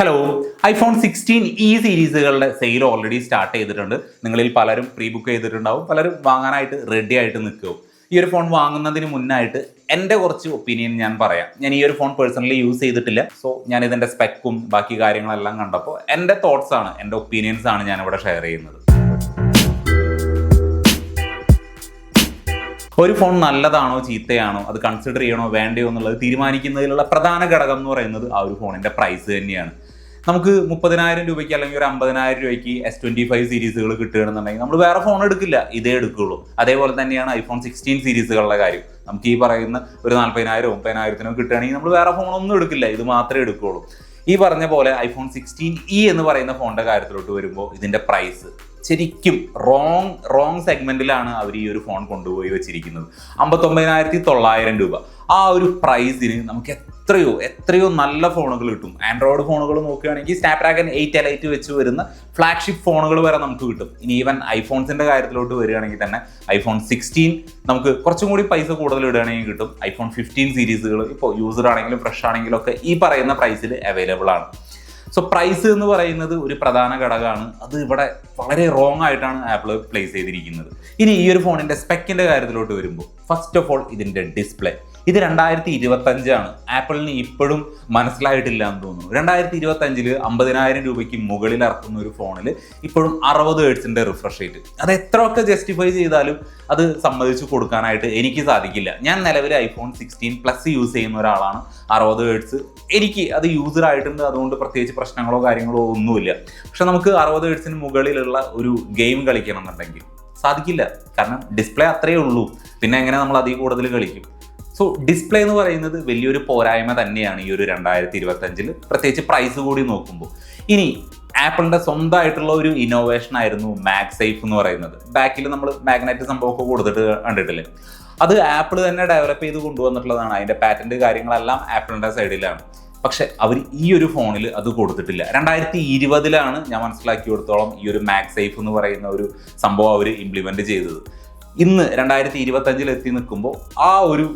Hello iPhone sixteen E സീരീസുകളുടെ sale already start ചെയ്തിട്ടുണ്ട്. നിങ്ങളിൽ പലരും പ്രീ ബുക്ക് ചെയ്തിട്ടുണ്ടാവും പലരും വാങ്ങാനായിട്ട് റെഡി ആയിട്ട് നിൽക്കും. ഈ ഒരു ഫോൺ വാങ്ങുന്നതിന് മുന്നായിട്ട് എന്റെ കുറച്ച് ഒപ്പീനിയൻ ഞാൻ പറയാം. ഞാൻ ഈ ഒരു ഫോൺ പേഴ്സണലി യൂസ് ചെയ്തിട്ടില്ല. സോ ഞാൻ ഇതിന്റെ സ്പെക്കും ബാക്കി കാര്യങ്ങളെല്ലാം കണ്ടപ്പോൾ എന്റെ തോട്ട്സ് ആണ് എന്റെ ഒപ്പീനിയൻസ് ആണ് ഞാൻ ഇവിടെ ഷെയർ ചെയ്യുന്നത്. ഒരു ഫോൺ നല്ലതാണോ ചീത്തയാണോ അത് കൺസിഡർ ചെയ്യണോ വേണ്ടയോ എന്നുള്ളത് തീരുമാനിക്കുന്നതിലുള്ള പ്രധാന ഘടകം എന്ന് പറയുന്നത് ആ ഒരു ഫോണിന്റെ പ്രൈസ് തന്നെയാണ്. നമുക്ക് മുപ്പതിനായിരം രൂപയ്ക്ക് അല്ലെങ്കിൽ ഒരു അമ്പതിനായിരം രൂപയ്ക്ക് എസ് ട്വന്റി ഫൈവ് സീരീസുകൾ കിട്ടുകയാണെന്നുണ്ടെങ്കിൽ നമ്മൾ വേറെ ഫോൺ എടുക്കില്ല. ഇതേ എടുക്കുകയുള്ളൂ അതേപോലെ തന്നെയാണ് ഐഫോൺ സിക്സ്റ്റീൻ സീരീസുകളുടെ കാര്യം. നമുക്ക് ഈ പറയുന്ന ഒരു നാൽപ്പതിനായിരം മുപ്പതിനായിരത്തിനോ കിട്ടുകയാണെങ്കിൽ നമ്മൾ വേറെ ഫോണൊന്നും എടുക്കില്ല. ഇത് മാത്രമേ എടുക്കുകയുള്ളൂ ഈ പറഞ്ഞ പോലെ ഐഫോൺ സിക്സ്റ്റീൻ ഇ എന്ന് പറയുന്ന ഫോണിന്റെ കാര്യത്തിലോട്ട് വരുമ്പോൾ ഇതിന്റെ പ്രൈസ് ശരിക്കും റോങ് റോങ് സെഗ്മെന്റിലാണ് അവർ ഈ ഒരു ഫോൺ കൊണ്ടുപോയി വെച്ചിരിക്കുന്നത്. അമ്പത്തൊമ്പതിനായിരത്തി തൊള്ളായിരം രൂപ. ആ ഒരു പ്രൈസിന് നമുക്ക് എത്രയോ എത്രയോ നല്ല ഫോണുകൾ കിട്ടും. ആൻഡ്രോയിഡ് ഫോണുകൾ നോക്കുകയാണെങ്കിൽ സ്നാപ്ഡ്രാഗൺ എയ്റ്റ് എലൈറ്റ് വെച്ച് വരുന്ന ഫ്ലാഗ്ഷിപ്പ് ഫോണുകൾ വരെ നമുക്ക് കിട്ടും. ഇനി ഈവൻ ഐഫോൺസിന്റെ കാര്യത്തിലോട്ട് വരികയാണെങ്കിൽ തന്നെ ഐഫോൺ സിക്സ്റ്റീൻ നമുക്ക് കുറച്ചും കൂടി പൈസ കൂടുതൽ ഇടുകയാണെങ്കിൽ കിട്ടും. ഐഫോൺ ഫിഫ്റ്റീൻ സീരീസുകൾ ഇപ്പോൾ യൂസർ ആണെങ്കിലും ഫ്രഷ് ആണെങ്കിലും ഒക്കെ ഈ പറയുന്ന പ്രൈസിൽ അവൈലബിൾ ആണ്. സോ പ്രൈസ് എന്ന് പറയുന്നത് ഒരു പ്രധാന ഘടകമാണ്. അത് ഇവിടെ വളരെ റോങ് ആയിട്ടാണ് ആപ്പിൾ പ്ലേസ് ചെയ്തിരിക്കുന്നത്. ഇനി ഈ ഒരു ഫോണിന്റെ സ്പെക്കിന്റെ കാര്യത്തിലോട്ട് വരുമ്പോൾ ഫസ്റ്റ് ഓഫ് ഓൾ ഇതിന്റെ ഡിസ്പ്ലേ ഇത് രണ്ടായിരത്തി ഇരുപത്തഞ്ചാണ് ആപ്പിളിന് ഇപ്പോഴും മനസ്സിലായിട്ടില്ല എന്ന് തോന്നുന്നു. രണ്ടായിരത്തി ഇരുപത്തഞ്ചിൽ അമ്പതിനായിരം രൂപയ്ക്ക് മുകളിൽ ഇറക്കുന്ന ഒരു ഫോണിൽ ഇപ്പോഴും അറുപത് ഹേർട്സിന്റെ റിഫ്രഷ് റേറ്റ്. അത് എത്രയൊക്കെ ജസ്റ്റിഫൈ ചെയ്താലും അത് സമ്മതിച്ചു കൊടുക്കാനായിട്ട് എനിക്ക് സാധിക്കില്ല. ഞാൻ നിലവിൽ ഐഫോൺ സിക്സ്റ്റീൻ പ്ലസ് യൂസ് ചെയ്യുന്ന ഒരാളാണ്. അറുപത് ഏഴ്സ് എനിക്ക് അത് യൂസർ ആയിട്ടുണ്ട്. അതുകൊണ്ട് പ്രത്യേകിച്ച് പ്രശ്നങ്ങളോ കാര്യങ്ങളോ ഒന്നുമില്ല. പക്ഷെ നമുക്ക് അറുപത് ഏഴ്സിന് മുകളിലുള്ള ഒരു ഗെയിം കളിക്കണം എന്നുണ്ടെങ്കിൽ സാധിക്കില്ല. കാരണം ഡിസ്പ്ലേ അത്രയേ ഉള്ളൂ. പിന്നെ എങ്ങനെ നമ്മൾ അതിൽ കൂടുതൽ കളിക്കും? സോ ഡിസ്പ്ലേ എന്ന് പറയുന്നത് വലിയൊരു പോരായ്മ തന്നെയാണ് ഈ ഒരു രണ്ടായിരത്തി ഇരുപത്തഞ്ചിൽ പ്രത്യേകിച്ച് പ്രൈസ് കൂടി നോക്കുമ്പോൾ ഇനി ആപ്പിളിന്റെ സ്വന്തമായിട്ടുള്ള ഒരു ഇന്നോവേഷൻ ആയിരുന്നു മാഗ് സേഫ് എന്ന് പറയുന്നത്. ബാക്കിൽ നമ്മൾ മാഗ്നറ്റ് സംഭവമൊക്കെ കൊടുത്തിട്ട് കണ്ടിട്ടില്ലേ? അത് ആപ്പിൾ തന്നെ ഡെവലപ്പ് ചെയ്ത് കൊണ്ടുവന്നിട്ടുള്ളതാണ്. അതിന്റെ പാറ്റന്റ് കാര്യങ്ങളെല്ലാം ആപ്പിളിന്റെ സൈഡിലാണ് പക്ഷെ അവർ ഈ ഒരു ഫോണിൽ അത് കൊടുത്തിട്ടില്ല. രണ്ടായിരത്തി ഇരുപതിലാണ് ഞാൻ മനസ്സിലാക്കി കൊടുത്തോളം ഈ ഒരു മാക് സേഫ് എന്ന് പറയുന്ന ഒരു സംഭവം അവർ ഇംപ്ലിമെന്റ് ചെയ്തത്. ഇന്ന് രണ്ടായിരത്തി ഇരുപത്തഞ്ചിൽ എത്തി നിൽക്കുമ്പോൾ ആ ഒരു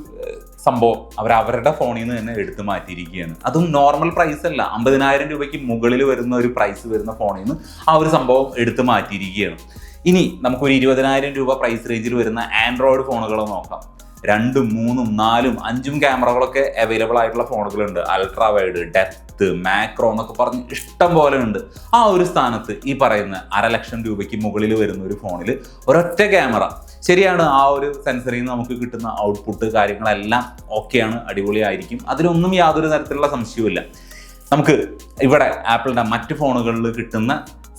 സംഭവം അവർ അവരുടെ ഫോണിൽ നിന്ന് തന്നെ എടുത്തു മാറ്റിയിരിക്കുകയാണ്. അതും നോർമൽ പ്രൈസ് അല്ല. അമ്പതിനായിരം രൂപയ്ക്ക് മുകളിൽ വരുന്ന ഒരു പ്രൈസ് വരുന്ന ഫോണിൽ നിന്ന് ആ ഒരു സംഭവം എടുത്തു മാറ്റിയിരിക്കുകയാണ്. ഇനി നമുക്കൊരു ഇരുപതിനായിരം രൂപ പ്രൈസ് റേഞ്ചിൽ വരുന്ന ആൻഡ്രോയിഡ് ഫോണുകൾ നോക്കാം. രണ്ടും മൂന്നും നാലും അഞ്ചും ക്യാമറകളൊക്കെ അവൈലബിൾ ആയിട്ടുള്ള ഫോണുകളുണ്ട് അൾട്രാ വൈഡ് ഡെപ്ത് മാക്രോ എന്നൊക്കെ പറഞ്ഞ് ഇഷ്ടം പോലെ ഉണ്ട്. ആ ഒരു സ്ഥാനത്ത് ഈ പറയുന്ന അരലക്ഷം രൂപയ്ക്ക് മുകളിൽ വരുന്ന ഒരു ഫോണിൽ ഒരൊറ്റ ക്യാമറ ശരിയാണ് ആ ഒരു സെൻസറിൽ നിന്ന് നമുക്ക് കിട്ടുന്ന ഔട്ട്പുട്ട് കാര്യങ്ങളെല്ലാം ഓക്കെയാണ് അടിപൊളിയായിരിക്കും. അതിലൊന്നും യാതൊരു തരത്തിലുള്ള സംശയവുമില്ല. നമുക്ക് ഇവിടെ ആപ്പിളിന്റെ മറ്റ് ഫോണുകളിൽ കിട്ടുന്ന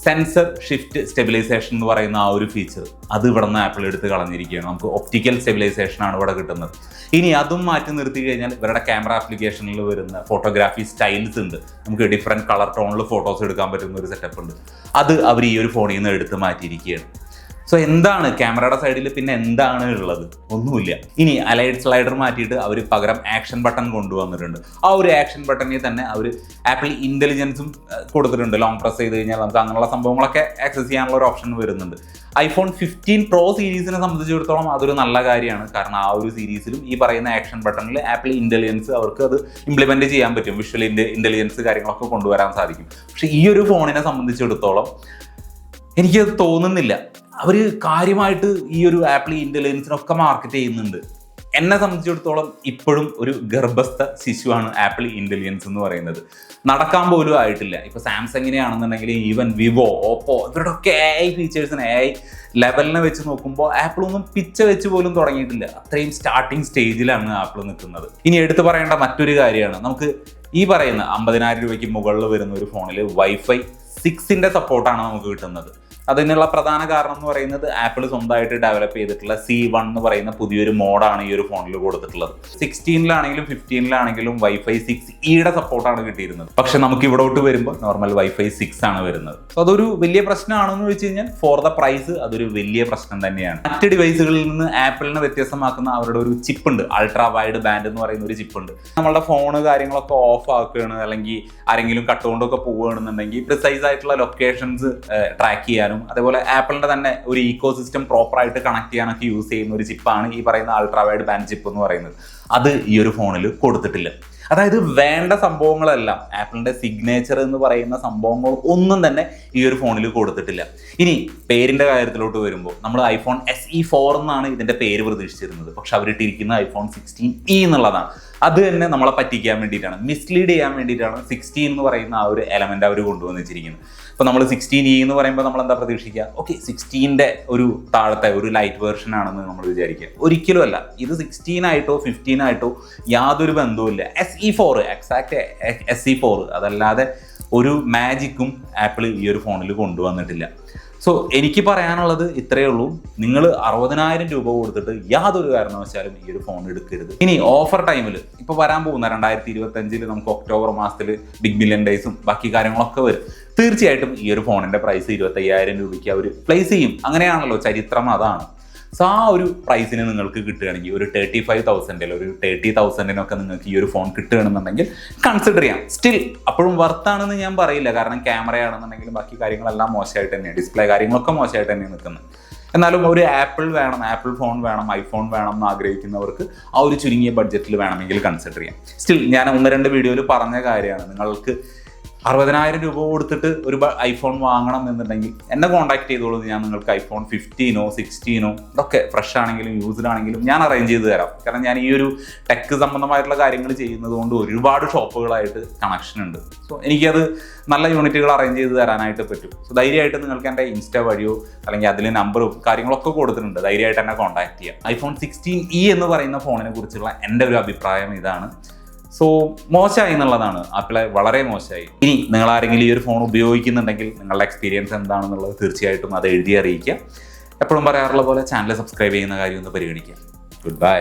സെൻസർ ഷിഫ്റ്റ് സ്റ്റെബിലൈസേഷൻ എന്ന് പറയുന്ന ആ ഒരു ഫീച്ചർ അത് ഇവിടെ നിന്ന് ആപ്പിൾ എടുത്ത് കളഞ്ഞിരിക്കുകയാണ്. നമുക്ക് ഒപ്റ്റിക്കൽ സ്റ്റെബിലൈസേഷൻ ആണ് ഇവിടെ കിട്ടുന്നത്. ഇനി അതും മാറ്റി നിർത്തി കഴിഞ്ഞാൽ ഇവരുടെ ക്യാമറ ആപ്ലിക്കേഷനിൽ വരുന്ന ഫോട്ടോഗ്രാഫി സ്റ്റൈൽസ് ഉണ്ട്. നമുക്ക് ഡിഫറെന്റ് കളർ ടോണിൽ ഫോട്ടോസ് എടുക്കാൻ പറ്റുന്ന ഒരു സെറ്റപ്പ് ഉണ്ട്. അത് അവർ ഈ ഒരു ഫോണിൽ നിന്ന് എടുത്ത് മാറ്റിയിരിക്കുകയാണ്. സോ എന്താണ് ക്യാമറയുടെ സൈഡിൽ പിന്നെ എന്താണ് ഉള്ളത്? ഒന്നുമില്ല. ഇനി അലൈഡ് സ്ലൈഡർ മാറ്റിയിട്ട് അവർ പകരം ആക്ഷൻ ബട്ടൺ കൊണ്ടുവന്നിട്ടുണ്ട്. ആ ഒരു ആക്ഷൻ ബട്ടണിൽ തന്നെ അവർ ആപ്പിൾ ഇന്റലിജൻസും കൊടുത്തിട്ടുണ്ട്. ലോങ് പ്രസ് ചെയ്ത് കഴിഞ്ഞാൽ നമുക്ക് അങ്ങനെയുള്ള സംഭവങ്ങളൊക്കെ ആക്സസ് ചെയ്യാനുള്ള ഒരു ഓപ്ഷൻ വരുന്നുണ്ട്. ഐഫോൺ ഫിഫ്റ്റീൻ പ്രോ സീരീസിനെ സംബന്ധിച്ചിടത്തോളം അതൊരു നല്ല കാര്യമാണ്. കാരണം ആ ഒരു സീരീസിലും ഈ പറയുന്ന ആക്ഷൻ ബട്ടണിൽ ആപ്പിൾ ഇന്റലിജൻസ് അവർക്ക് അത് ഇംപ്ലിമെന്റ് ചെയ്യാൻ പറ്റും. വിഷ്വൽ ഇന്റലിജൻസ് കാര്യങ്ങളൊക്കെ കൊണ്ടുവരാൻ സാധിക്കും. പക്ഷേ ഈ ഒരു ഫോണിനെ സംബന്ധിച്ചിടത്തോളം എനിക്കത് തോന്നുന്നില്ല. അവർ കാര്യമായിട്ട് ഈ ഒരു ആപ്പിൾ ഇന്റലിജൻസിനൊക്കെ മാർക്കറ്റ് ചെയ്യുന്നുണ്ട്. എന്നെ സംബന്ധിച്ചിടത്തോളം ഇപ്പോഴും ഒരു ഗർഭസ്ഥ ശിശുവാണ് ആപ്പിൾ ഇന്റലിജൻസ് എന്ന് പറയുന്നത്. നടക്കാൻ പോലും ആയിട്ടില്ല. ഇപ്പൊ സാംസങ്ങിനെ ആണെന്നുണ്ടെങ്കിൽ ഈവൻ വിവോ ഓപ്പോ ഇവരുടെ ഒക്കെ എ ഐ ഫീച്ചേഴ്സിന് എ ഐ ലെവലിനെ വെച്ച് നോക്കുമ്പോൾ ആപ്പിളൊന്നും പിച്ച വെച്ച് പോലും തുടങ്ങിയിട്ടില്ല. അത്രയും സ്റ്റാർട്ടിങ് സ്റ്റേജിലാണ് ആപ്പിൾ നിൽക്കുന്നത്. ഇനി എടുത്തു പറയേണ്ട മറ്റൊരു കാര്യമാണ്. നമുക്ക് ഈ പറയുന്ന അമ്പതിനായിരം രൂപയ്ക്ക് മുകളിൽ വരുന്ന ഒരു ഫോണിൽ വൈഫൈ സിക്സിന്റെ സപ്പോർട്ടാണ് നമുക്ക് കിട്ടുന്നത്. അതിനുള്ള പ്രധാന കാരണം എന്ന് പറയുന്നത് ആപ്പിൾ സ്വന്തമായിട്ട് ഡെവലപ്പ് ചെയ്തിട്ടുള്ള സി വൺ എന്ന് പറയുന്ന പുതിയൊരു മോഡാണ് ഈ ഒരു ഫോണിൽ കൊടുത്തിട്ടുള്ളത്. സിക്സ്റ്റീനിലാണെങ്കിലും ഫിഫ്റ്റീനിലാണെങ്കിലും വൈഫൈ സിക്സ് ഇയുടെ സപ്പോർട്ടാണ് കിട്ടിയിരുന്നത്. പക്ഷെ നമുക്ക് ഇവിടോട്ട് വരുമ്പോൾ നോർമൽ വൈഫൈ സിക്സ് ആണ് വരുന്നത്. സോ അതൊരു വലിയ പ്രശ്നമാണെന്ന് വെച്ച് കഴിഞ്ഞാൽ ഫോർ ദ പ്രൈസ് അതൊരു വലിയ പ്രശ്നം തന്നെയാണ്. മറ്റ് ഡിവൈസുകളിൽ നിന്ന് ആപ്പിളിനെ വ്യത്യസ്തമാക്കുന്ന അവരുടെ ഒരു ചിപ്പ് ഉണ്ട്. അൾട്രാ വൈഡ് ബാൻഡ് എന്ന് പറയുന്ന ഒരു ചിപ്പ് ഉണ്ട്. നമ്മളുടെ ഫോണ് കാര്യങ്ങളൊക്കെ ഓഫ് ആക്കുകയാണ് അല്ലെങ്കിൽ ആരെങ്കിലും കട്ടുകൊണ്ടൊക്കെ പോവുകയാണെന്നുണ്ടെങ്കിൽ പ്രിസൈസ് ആയിട്ടുള്ള ലൊക്കേഷൻസ് ട്രാക്ക് ചെയ്യാനും അതേപോലെ ആപ്പിളിന്റെ തന്നെ ഒരു ഈക്കോ സിസ്റ്റം പ്രോപ്പറായിട്ട് കണക്ട് ചെയ്യാനൊക്കെ യൂസ് ചെയ്യുന്ന ഒരു ചിപ്പാണ് ഈ പറയുന്ന അൾട്രാ വൈഡ് ബാൻഡ് ചിപ്പ് എന്ന് പറയുന്നത്. അത് ഈ ഒരു ഫോണിൽ കൊടുത്തിട്ടില്ല. അതായത് വേണ്ട സംഭവങ്ങളെല്ലാം ആപ്പിളിന്റെ സിഗ്നേച്ചർ എന്ന് പറയുന്ന സംഭവങ്ങൾ ഒന്നും തന്നെ ഈ ഒരു ഫോണിൽ കൊടുത്തിട്ടില്ല. ഇനി പേരിന്റെ കാര്യത്തിലോട്ട് വരുമ്പോൾ നമ്മൾ ഐഫോൺ എസ് ഇ ഫോർ എന്നാണ് ഇതിന്റെ പേര് പ്രതീക്ഷിച്ചിരുന്നത്. പക്ഷെ അവരിട്ടിരിക്കുന്ന ഐഫോൺ സിക്സ്റ്റീൻ ഇ എന്നുള്ളതാണ്. അത് തന്നെ നമ്മളെ പറ്റിക്കാൻ വേണ്ടിയിട്ടാണ്. മിസ്ലീഡ് ചെയ്യാൻ വേണ്ടിയിട്ടാണ് സിക്സ്റ്റീൻ എന്ന് പറയുന്ന ആ ഒരു എലമെന്റ് അവർ കൊണ്ടുവന്ന് അപ്പോൾ നമ്മൾ സിക്സ്റ്റീൻ ഇ എന്ന് പറയുമ്പോൾ നമ്മൾ എന്താ പ്രതീക്ഷിക്കുക ഓക്കെ സിക്സ്റ്റീന്റെ ഒരു താഴത്തെ ഒരു ലൈറ്റ് വേർഷൻ ആണെന്ന് നമ്മൾ വിചാരിക്കുക. ഒരിക്കലും അല്ല. ഇത് സിക്സ്റ്റീൻ ആയിട്ടോ ഫിഫ്റ്റീൻ ആയിട്ടോ യാതൊരു ബന്ധവുമില്ല. S E four exact S E four അതല്ലാതെ ഒരു മാജിക്കും ആപ്പിൾ ഈ ഒരു ഫോണിൽ കൊണ്ടുവന്നിട്ടില്ല. സോ എനിക്ക് പറയാനുള്ളത് ഇത്രയേ ഉള്ളൂ. നിങ്ങൾ അറുപതിനായിരം രൂപ കൊടുത്തിട്ട് യാതൊരു കാരണവശാലും ഈ ഒരു ഫോൺ എടുക്കരുത്. ഇനി ഓഫർ ടൈമിൽ ഇപ്പോൾ വരാൻ പോകുന്ന രണ്ടായിരത്തി ഇരുപത്തി അഞ്ചിൽ നമുക്ക് ഒക്ടോബർ മാസത്തിൽ ബിഗ് മില്യൺ ഡേയ്സും ബാക്കി കാര്യങ്ങളൊക്കെ വരും. തീർച്ചയായിട്ടും ഈ ഒരു ഫോണിന്റെ പ്രൈസ് ഇരുപത്തയ്യായിരം രൂപയ്ക്ക് അവർ പ്ലേസ് ചെയ്യും. അങ്ങനെയാണല്ലോ ചരിത്രം അതാണ്. സോ ആ ഒരു പ്രൈസിന് നിങ്ങൾക്ക് കിട്ടുകയാണെങ്കിൽ ഒരു തേർട്ടി ഫൈവ് തൗസൻഡിൽ ഒരു തേർട്ടി തൗസൻഡിനൊക്കെ നിങ്ങൾക്ക് ഈ ഒരു ഫോൺ കിട്ടുകയാണെന്നുണ്ടെങ്കിൽ കൺസിഡർ ചെയ്യാം. സ്റ്റിൽ അപ്പോഴും വർത്താണെന്ന് ഞാൻ പറയില്ല. കാരണം ക്യാമറയാണെന്നുണ്ടെങ്കിലും ബാക്കി കാര്യങ്ങളെല്ലാം മോശമായിട്ട് തന്നെയാണ്. ഡിസ്പ്ലേ കാര്യങ്ങളൊക്കെ മോശമായിട്ട് തന്നെയാണ് നിൽക്കുന്നത്. എന്നാലും ഒരു ആപ്പിൾ വേണം ആപ്പിൾ ഫോൺ വേണം ഐഫോൺ വേണം എന്ന് ആഗ്രഹിക്കുന്നവർക്ക് ആ ഒരു ചുരുങ്ങിയ ബഡ്ജറ്റിൽ വേണമെങ്കിൽ കൺസിഡർ ചെയ്യാം. സ്റ്റിൽ ഞാൻ ഒന്ന് രണ്ട് വീഡിയോയിൽ പറഞ്ഞ കാര്യമാണ്. നിങ്ങൾക്ക് അറുപതിനായിരം രൂപ കൊടുത്തിട്ട് ഒരു ഐഫോൺ വാങ്ങണം എന്നുണ്ടെങ്കിൽ എന്നെ കോൺടാക്ട് ചെയ്തോളൂ. ഞാൻ നിങ്ങൾക്ക് ഐഫോൺ ഫിഫ്റ്റീനോ സിക്സ്റ്റീനോ ഇതൊക്കെ ഫ്രഷ് ആണെങ്കിലും യൂസ്ഡ് ആണെങ്കിലും ഞാൻ അറേഞ്ച് ചെയ്ത് തരാം. കാരണം ഞാൻ ഈ ഒരു ടെക് സംബന്ധമായിട്ടുള്ള കാര്യങ്ങൾ ചെയ്യുന്നത് കൊണ്ട് ഒരുപാട് ഷോപ്പുകളായിട്ട് കണക്ഷൻ ഉണ്ട്. സോ എനിക്കത് നല്ല യൂണിറ്റുകൾ അറേഞ്ച് ചെയ്ത് തരാനായിട്ട് പറ്റും. സോ ധൈര്യമായിട്ട് നിങ്ങൾക്ക് എന്റെ ഇൻസ്റ്റ വഴിയോ അല്ലെങ്കിൽ അതിൽ നമ്പറും കാര്യങ്ങളൊക്കെ കൊടുത്തിട്ടുണ്ട്. ധൈര്യമായിട്ട് എന്നെ കോൺടാക്ട് ചെയ്യാം. ഐഫോൺ സിക്സ്റ്റീൻ ഇ എന്ന് പറയുന്ന ഫോണിനെ കുറിച്ചുള്ള എന്റെ ഒരു അഭിപ്രായം ഇതാണ്. സോ മോശമായി എന്നുള്ളതാണ്. ആപ്പിളെ വളരെ മോശമായി. ഇനി നിങ്ങൾ ആരെങ്കിലും ഈ ഒരു ഫോൺ ഉപയോഗിക്കുന്നുണ്ടെങ്കിൽ നിങ്ങളുടെ എക്സ്പീരിയൻസ് എന്താണെന്നുള്ളത് തീർച്ചയായിട്ടും അത് എഴുതി അറിയിക്കുക. എപ്പോഴും പറയാറുള്ള പോലെ ചാനൽ സബ്സ്ക്രൈബ് ചെയ്യുന്ന കാര്യം ഒന്ന് പരിഗണിക്കുക. Good bye